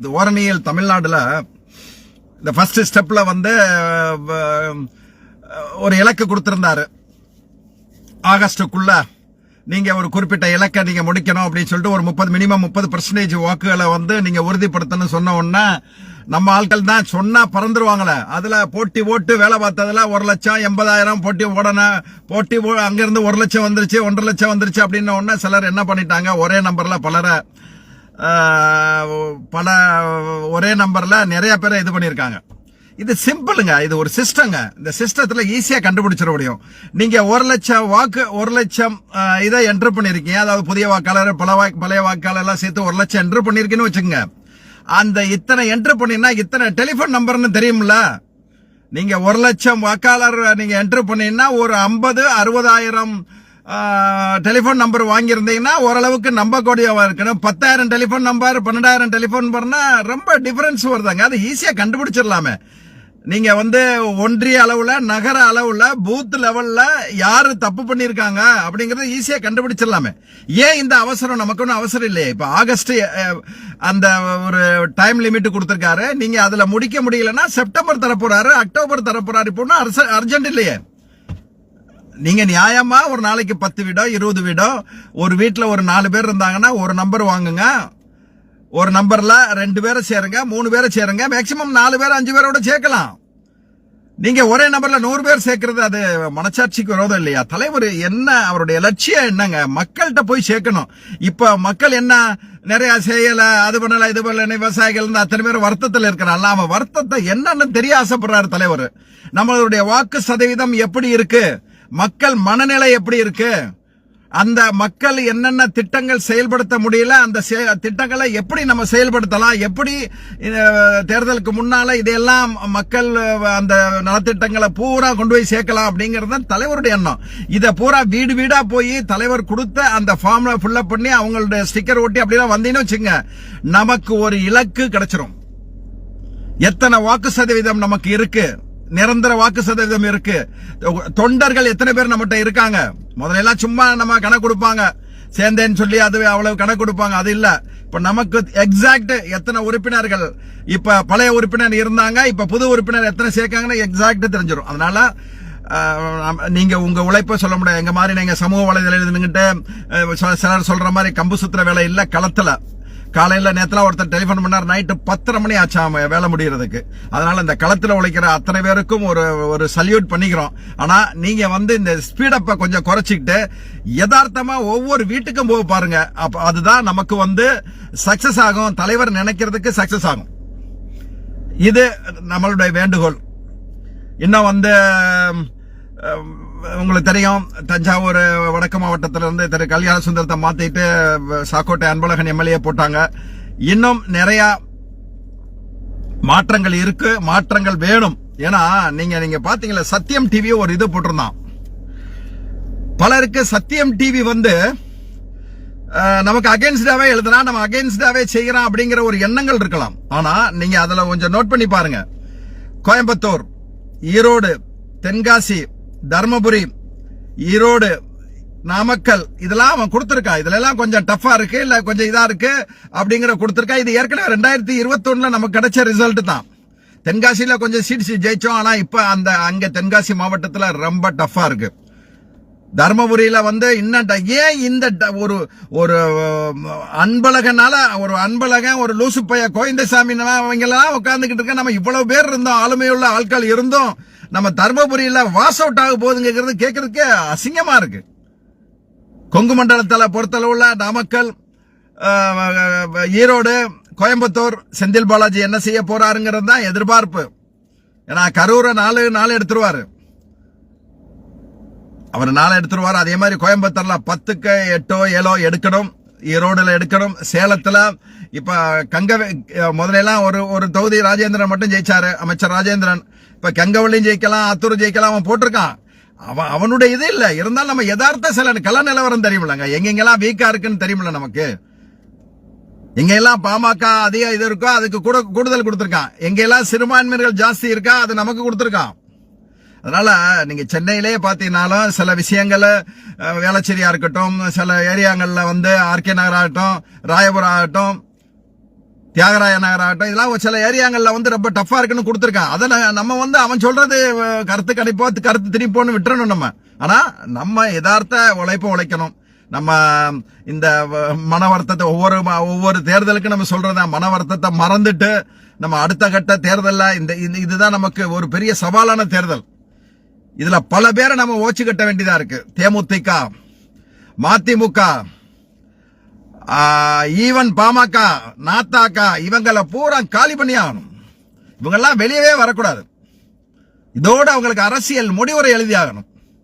இந்த ஓரணியல் தமிழ்நாடுல இந்த ஃபர்ஸ்ட் ஸ்டெப்ல வந்து ஒரு இலக்கு கொடுத்திருந்தாரு. ஆகஸ்டுக்குள்ள நீங்க ஒரு குறிப்பிட்ட இலக்கை நீங்க முடிக்கணும் அப்படின்னு சொல்லிட்டு ஒரு முப்பது மினிமம் முப்பது பர்சன்டேஜ் வாக்குகளை வந்து நீங்க உறுதிப்படுத்தணும் சொன்ன உடனே நம்ம ஆட்கள் தான் சொன்னா பறந்துருவாங்களே. அதுல போட்டி ஓட்டு வேலை பார்த்ததுல ஒரு லட்சம் எண்பதாயிரம் போட்டி ஓடணும் போட்டி ஓ- அங்கிருந்து ஒரு லட்சம் வந்துருச்சு ஒன்றரை லட்சம் வந்துருச்சு அப்படின்ன உடனே சிலர் என்ன பண்ணிட்டாங்க? ஒரே நம்பர்ல பலரை பல ஒரே நம்பர்ல நிறைய பேரை இது பண்ணியிருக்காங்க. இது சிம்பிளுங்க இது ஒரு சிஸ்டங்க இந்த சிஸ்டத்தில் ஈஸியாக கண்டுபிடிச்சிட முடியும். நீங்கள் ஒரு லட்சம் வாக்கு ஒரு லட்சம் இதை என்ட்ரு பண்ணியிருக்கீங்க. அதாவது புதிய வாக்காளர் பல வாக்கு பழைய வாக்காளர் எல்லாம் சேர்த்து ஒரு லட்சம் என்ட்ரு பண்ணியிருக்கீங்கன்னு வச்சுக்கோங்க. அந்த இத்தனை என்ட்ரு பண்ணினா இத்தனை டெலிஃபோன் நம்பர்னு தெரியும்ல? நீங்கள் ஒரு லட்சம் வாக்காளர் நீங்கள் என்ட்ரு பண்ணீங்கன்னா ஒரு ஐம்பது அறுபதாயிரம் டெலிபோன் நம்பர் வாங்கியிருந்தீங்கன்னா ஓரளவுக்கு நம்பக்கூடியவா இருக்கணும். பத்தாயிரம் டெலிபோன் நம்பர் பன்னெண்டாயிரம் டெலிபோன் நம்பர்னா ரொம்ப டிஃபரன்ஸ் வருதாங்க. அது ஈஸியாக கண்டுபிடிச்சிடலாமே. நீங்க வந்து ஒன்றிய அளவுல நகர அளவுல பூத் லெவல்ல யாரு தப்பு பண்ணிருக்காங்க அப்படிங்கறத ஈஸியா கண்டுபிடிச்சிடலாமே. ஏன் இந்த அவசரம்? நமக்கு ஒன்றும் அவசரம் இல்லையே. இப்ப ஆகஸ்ட் அந்த ஒரு டைம் லிமிட் கொடுத்துருக்காரு. நீங்க அதுல முடிக்க முடியலன்னா செப்டம்பர் தரப்போறாரு அக்டோபர் தரப்போறாரு. இப்போ அர்ஜென்ட் இல்லையே. நீங்க நியாயமா ஒரு நாளைக்கு பத்து வீடோ இருபது வீடோ ஒரு வீட்டில் ஒரு நாலு பேர் இருந்தாங்கன்னா ஒரு நம்பர் வாங்குங்க. ஒரு நம்பர்ல ரெண்டு பேரை சேருங்க மூணு பேரை சேருங்க மேக்சிமம் நாலு பேர் அஞ்சு பேரோட சேர்க்கலாம். நீங்க ஒரே நம்பர்ல நூறு பேர் சேர்க்கறது அது மனசாட்சிக்கு விரோதம் இல்லையா? தலைவர் என்ன அவருடைய லட்சியம் என்னங்க? மக்கள்கிட்ட போய் சேர்க்கணும். இப்ப மக்கள் என்ன நிறைய செய்யல அது பண்ணல இது பண்ணல விவசாயிகள் இந்த அத்தனை பேர் வருத்தத்தில் இருக்கிறாங்க. அவன் வருத்தத்தை என்னன்னு தெரிய ஆசைப்படுறாரு தலைவர். நம்மளுடைய வாக்கு சதவீதம் எப்படி இருக்கு? மக்கள் மனநிலை எப்படி இருக்கு? அந்த மக்கள் என்னென்ன திட்டங்கள் செயல்படுத்த முடியல அந்த திட்டங்களை எப்படி நம்ம செயல்படுத்தலாம்? எப்படி தேர்தலுக்கு முன்னால இதையெல்லாம் மக்கள் அந்த நலத்திட்டங்களை பூரா கொண்டு போய் சேர்க்கலாம் அப்படிங்கறது தான் தலைவருடைய எண்ணம். இதை பூரா வீடு வீடா போய் தலைவர் கொடுத்த அந்த ஃபார்ம்ல ஃபில்அப் பண்ணி அவங்களுடைய ஸ்டிக்கர் ஓட்டி அப்படிலாம் வந்தீங்கன்னு வச்சுங்க நமக்கு ஒரு இலக்கு கிடைச்சிரும். எத்தனை வாக்கு சதவீதம் நமக்கு இருக்கு? நிரந்தர வாக்கு சதவீதம் இருக்கு. தொண்டர்கள் எத்தனை பேர் நம்மகிட்ட இருக்காங்க? முதல்ல எல்லாம் சும்மா நம்ம கணக்கு கொடுப்பாங்க. சேர்ந்தேன்னு சொல்லி அது அவ்வளவு கணக்கு கொடுப்பாங்க. அது இல்ல. இப்ப நமக்கு எக்ஸாக்ட் எத்தனை உறுப்பினர்கள் இப்ப பழைய உறுப்பினர் இருந்தாங்க இப்ப புது உறுப்பினர் எத்தனை சேர்க்காங்கன்னு எக்ஸாக்ட் தெரிஞ்சிடும் அதனால நீங்க உங்க உழைப்ப சொல்ல முடியாது. எங்க மாதிரி நீங்க சமூக வலைதளம் நின்னுட்டு சிலர் சொல்ற மாதிரி கம்பு சுத்துற வேலை இல்ல களத்துல. காலையில நேரத்தில் ஒருத்தர் டெலிஃபோன் பண்ணார். நைட்டு பத்தரை மணி ஆச்சாம் வேலை முடியறதுக்கு. அதனால இந்த களத்தில் உழைக்கிற அத்தனை பேருக்கும் ஒரு ஒரு சல்யூட் பண்ணிக்கிறோம். ஆனா நீங்க வந்து இந்த ஸ்பீடப்பை கொஞ்சம் குறைச்சிக்கிட்டு யதார்த்தமா ஒவ்வொரு வீட்டுக்கும் போக பாருங்க. அப்போ அதுதான் நமக்கு வந்து சக்சஸ் ஆகும். தலைவர் நினைக்கிறதுக்கு சக்சஸ் ஆகும். இது நம்மளுடைய வேண்டுகோள். இன்னும் வந்து உங்களுக்கு தெரியும் தஞ்சாவூர் வடக்கு மாவட்டத்திலிருந்து திரு கல்யாண சுந்தரத்தை மாத்திட்டு சாக்கோட்டை அன்பழகன் எம்எல்ஏ போட்டாங்க. இன்னும் நிறைய மாற்றங்கள் இருக்கு மாற்றங்கள் வேணும். ஏன்னா நீங்க நீங்க பாத்தீங்களா சத்தியம் டிவி ஒரு இது போட்டிருந்தான். பலருக்கு சத்தியம் டிவி வந்து நமக்கு அகேன்ஸ்டாவே எழுதுனா நம்ம அகேன்ஸ்டாவே செய்யறோம் அப்படிங்கிற ஒரு எண்ணங்கள் இருக்கலாம். ஆனா நீங்க அதுல கொஞ்சம் நோட் பண்ணி பாருங்க. கோயம்புத்தூர் ஈரோடு தென்காசி தருமபுரி ஈரோடு நாமக்கல் இதெல்லாம் அவன் கொடுத்துருக்கா. இதுல எல்லாம் கொஞ்சம் டஃபா இருக்கு இல்ல கொஞ்சம் இதா இருக்கு அப்படிங்கிற கொடுத்திருக்கா. இது ஏற்கனவே ரெண்டாயிரத்தி இருபத்தொன்னுல நமக்கு கிடைச்ச ரிசல்ட் தான். தென்காசியில கொஞ்சம் சீட்ஸ் ஜெயிச்சோம் ஆனா இப்ப அந்த அங்க தென்காசி மாவட்டத்துல ரொம்ப டஃபா இருக்கு. தர்மபுரியில வந்து இன்னும் ஏன் இந்த ட- ஒரு ஒரு அன்பழகனால ஒரு அன்பழகன் ஒரு லூசு பைய கோவிந்தசாமி உட்காந்துக்கிட்டு எல்லாம் இருக்க? நம்ம இவ்வளவு பேர் இருந்தோம் ஆளுமையுள்ள ஆட்கள் இருந்தோம். நம்ம தர்மபுரியில வாஸ் அவுட் ஆக போகுதுங்கிறது கேட்கறதுக்கு அசிங்கமா இருக்கு. கொங்கு மண்டலத்தில் பொறுத்தளவுல நாமக்கல் ஈரோடு கோயம்புத்தூர் செந்தில் பாலாஜி என்ன செய்ய போறாருங்கிறது தான் எதிர்பார்ப்பு. ஏன்னா கரூரை நாலு நாலு எடுத்துருவாரு. அவர் நாளை எடுத்துருவார். அதே மாதிரி கோயம்புத்தூர்ல பத்துக்கு எட்டோ ஏழோ எடுக்கணும். ஈரோடுல எடுக்கணும். சேலத்துல இப்ப கங்கவை முதல்ல ஒரு ஒரு தொகுதி ராஜேந்திரன் மட்டும் ஜெயிச்சாரு. அமைச்சர் ராஜேந்திரன். இப்ப கங்கவள்ளியும் ஜெயிக்கலாம் அத்தூர் ஜெயிக்கலாம் அவன் போட்டிருக்கான். அவன் அவனுடைய இது இல்ல. இருந்தாலும் நம்ம யதார்த்த சில கள நிலவரம் தெரியுமில்லங்க. எங்கெங்கெல்லாம் வீக்கா இருக்குன்னு தெரியுமில்ல நமக்கு. எங்கெல்லாம் பாமக அதிக இது இருக்கோ அதுக்கு கூட கூடுதல் கொடுத்துருக்கான். எங்கெல்லாம் சிறுபான்மையினர்கள் ஜாஸ்தி இருக்கா அது நமக்கு கொடுத்துருக்கான். அதனால நீங்க சென்னையிலேயே பார்த்தீங்கனாலும் சில விஷயங்களை வேளச்சேரியா இருக்கட்டும் சில ஏரியாங்களில் வந்து ஆர்கே நகர் ஆகட்டும் ராயபுரம் ஆகட்டும் தியாகராய நகர் ஆகட்டும் இதெல்லாம் ஒரு சில ஏரியாங்களில் வந்து ரொம்ப டஃப்பாக இருக்குன்னு கொடுத்துருக்கான் அதை நம்ம வந்து அவன் சொல்றது கருத்து கணிப்போ கருத்து திணிப்போன்னு விட்டுறணும் நம்ம. ஆனால் நம்ம யதார்த்த உழைப்ப உழைக்கணும். நம்ம இந்த வ- மன வருத்தத்தை ஒவ்வொரு ஒவ்வொரு தேர்தலுக்கும் நம்ம சொல்றதா மன வருத்தத்தை மறந்துட்டு நம்ம அடுத்த கட்ட தேர்தலில் இந்த இந்த- இதுதான் நமக்கு ஒரு பெரிய சவாலான தேர்தல். இதுல பல பேரை நம்ம ஓச்சு கட்ட வேண்டியதா இருக்கு. தேமுதிக மதிமுக ஈவன் பாமக நாத்தாக்கா இவங்களை பூரா காலி பண்ணி ஆகணும். இவங்கெல்லாம் வெளியவே வரக்கூடாது. இதோட அவங்களுக்கு அரசியல் முடிவுரை எழுதி ஆகணும்.